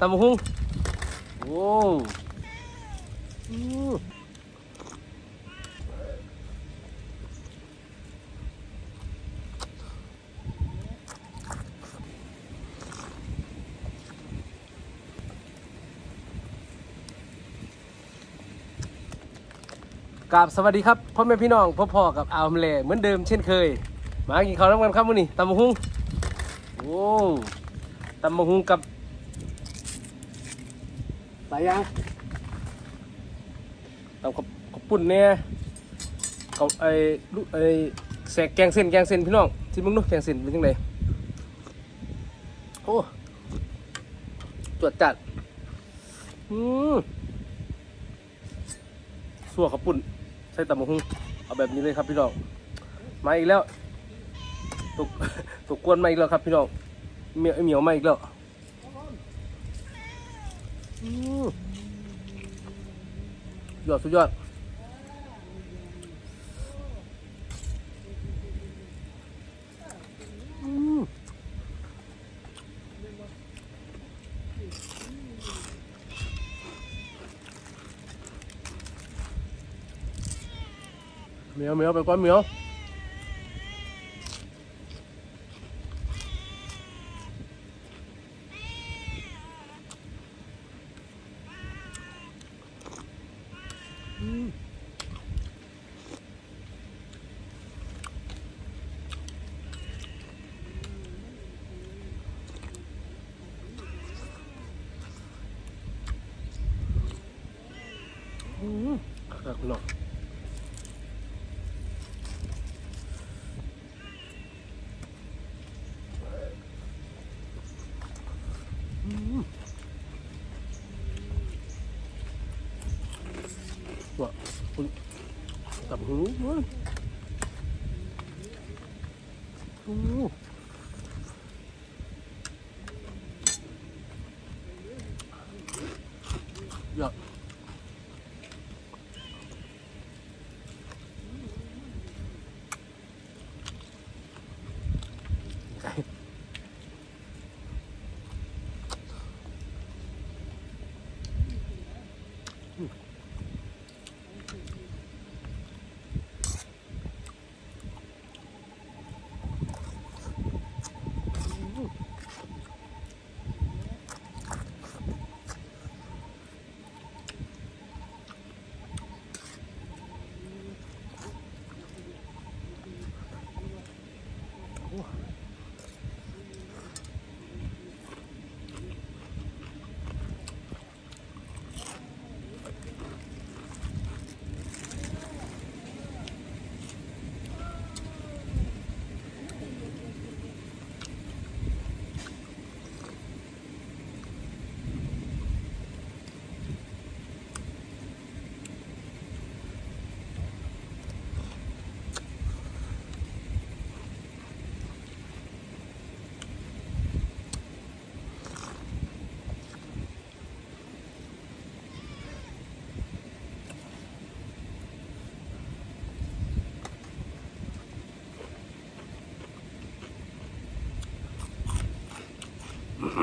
ตำบักหุ่งโอ้อืมกราบสวัสดีครับพ่อแม่พี่น้องพ่อพ่อกับอาวมเลเหมือนเดิมเช่นเคย มากินข้าวน้ำกันครับมื้อนี้ตำบักหุ่งโอ้ตำบักหุ่งกับ ไปยังตำข้าข้าวปุ้นเนี่ยเขาไอ้ลูกไอ้แสกแกงเส้นแกงเส้นพี่น้องที่มึงดูแกงเส้นเป็นยังไงโอ้จวดจัดอืมสัวข้าวปุ้นใส่ตำบักหุ่งเอาแบบนี้เลยครับพี่น้องมาอีกแล้วตกตกกวนมาอีกแล้วครับพี่น้องเหมียวเหมียวมาอีกแล้ว ยอดสุดยอดอืมเหมียวเหมียวไปก่อนเหมียวอืมอืม ครับพี่น้องอืมว่าคุณตับหูเว้ยโอ้ยอด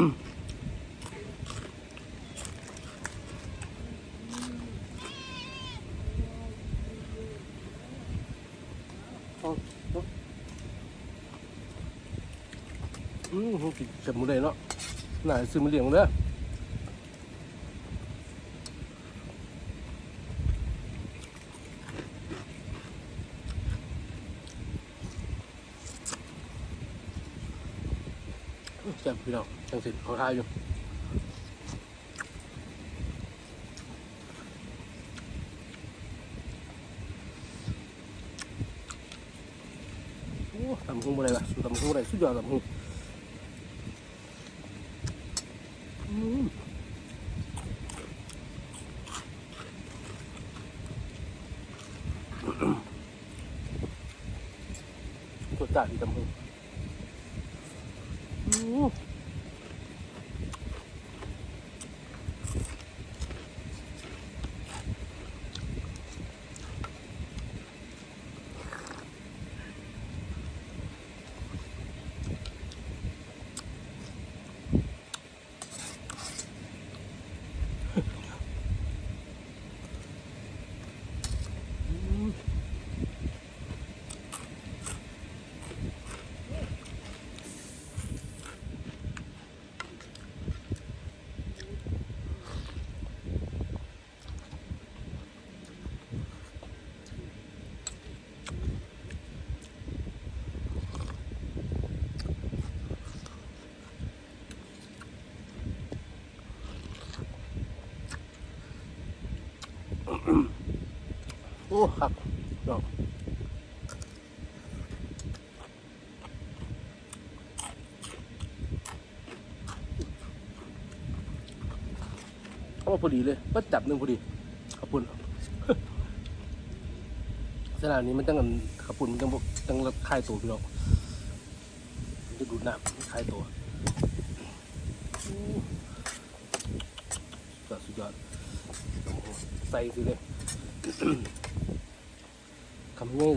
อืมกินเสร็จหมดเลยเนาะน่าซื้อมาเลี้ยงเด้อ แซ่บพี่น้องจังสิเขาทายอยู่ทำหุ้มอะไรวะสูตรตำหุ้มอะไรสุดยอดทำหุ้มตัวจ่าดีตำหูอืม โอ้ครับน้องเอามาพอดีเลยก็จับหนึ่งพอดีขอบคุณสนามนี้มันจังกันขอบคุณมันจังบกจังละคายตัวพี่น้องมันจะดูดน้ำคายตัวสุดยอดใส่สิเลย คำโง่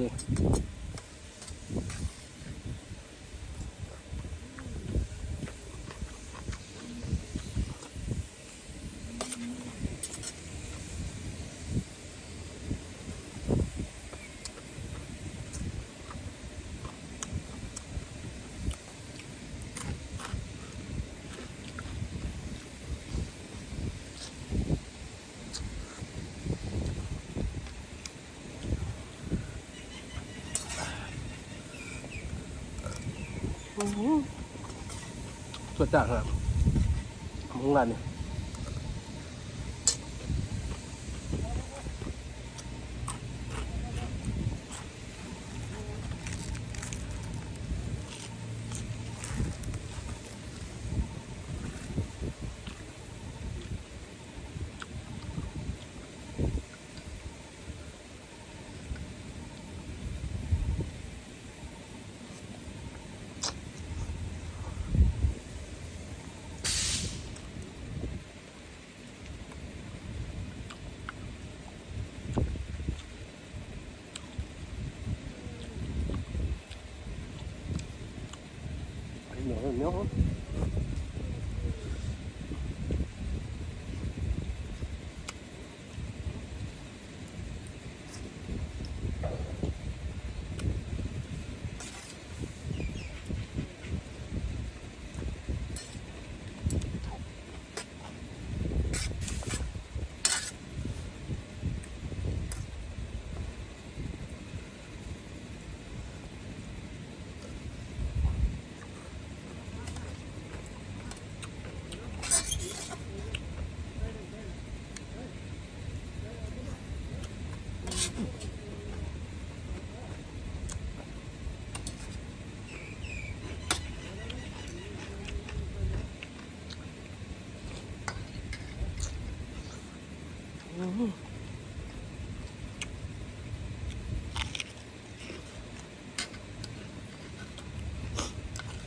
ายเลยสดจัดครับมึงงานนี่ เ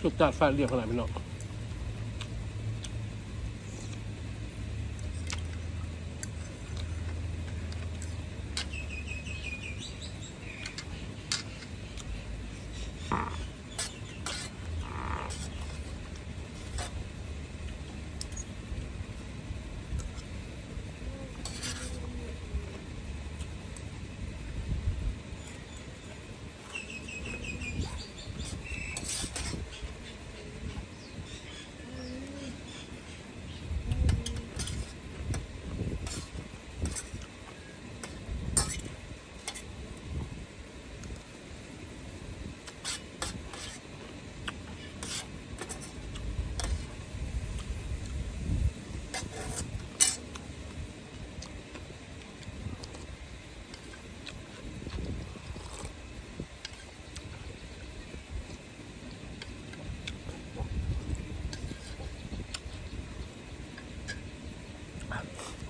หนียวเหนียวสุดจัดแฟนเรียบขนาดพี่น้อง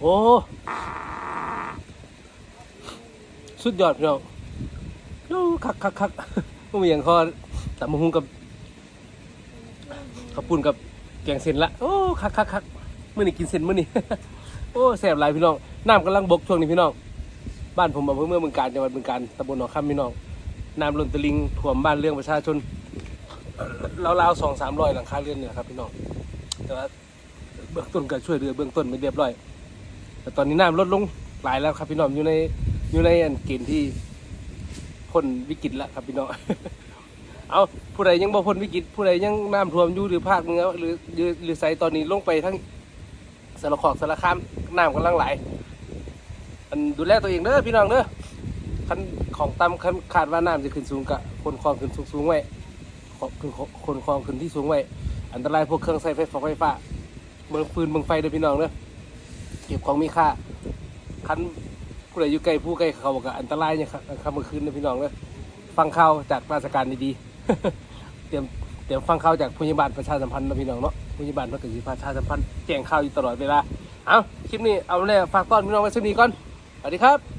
โอ้ สุดยอดพี่น้องโอ้คักคักคักก็มีอย่างข้อตับมะฮุงกับข้าวปุ้นกับแกงเส้นละ โอ้ คักคักคักเมื่อนี้กินเส้นเมื่อนี้โอ้แซ่บหลายพี่น้อง น้ำกำลังบกช่วงนี้พี่น้อง บ้านผมอำเภอเมืองบึงการจังหวัดบึงการตำบลหนองคำพี่น้อง น้ำล้นตลิ่งท่วมบ้านเรื่อนประชาชนราวๆสองสามร้อยหลังคาเรือนเนี่ยครับพี่น้อง แต่ว่าเบื้องต้นก็ช่วยเหลือเบื้องต้นไม่เรียบร้อย แต่ตอนนี้น้ำลดลงหลายแล้วครับพี่น้องอยู่ในอยู่ในอันเกณฑ์ที่พ้นวิกฤตแล้วครับพี่น้องเอาผู้ใดยังบ่พ้นวิกฤตผู้ใดยังน้ำท่วมอยู่หรือภาคเหนือหรือหรือหรือไซตอนนี้ลงไปทั้งสารคอกสารคามน้ำกำลังไหลอันดูแลตัวเองเด้อพี่น้องเด้อคันของต่ำคันขาดว่าน้ำจะขึ้นสูงกะคนคลองขึ้นสูงสูงไว้ขอขึ้นคนคลองขึ้นที่สูงไว้ อันตรายพวกเครื่องใช้ไฟฟ้าไฟฟ้าเมืองฟืนเมืองไฟเด้อพี่น้องเด้อ เก็บของมีค่าคันผู้ใดอยู่ใกล้ผู้ใกล้เขาก็อันตรายเนี่ยครับค่ำเมื่อคืนนะพี่น้องเลยฟังข่าวจากราชการดีๆเตรียมเตรียมฟังข่าวจากผู้ใหญ่บ้านประชาสัมพันธ์นะพี่น้องเนาะผู้ใหญ่บ้านเพื่อกิจประชาสัมพันธ์แจ้งข่าวอยู่ตลอดเวลา เอาคลิปนี้เอาเนี่ยฝากต้อนพี่น้องไว้สักนี้ก่อนสวัสดีครับ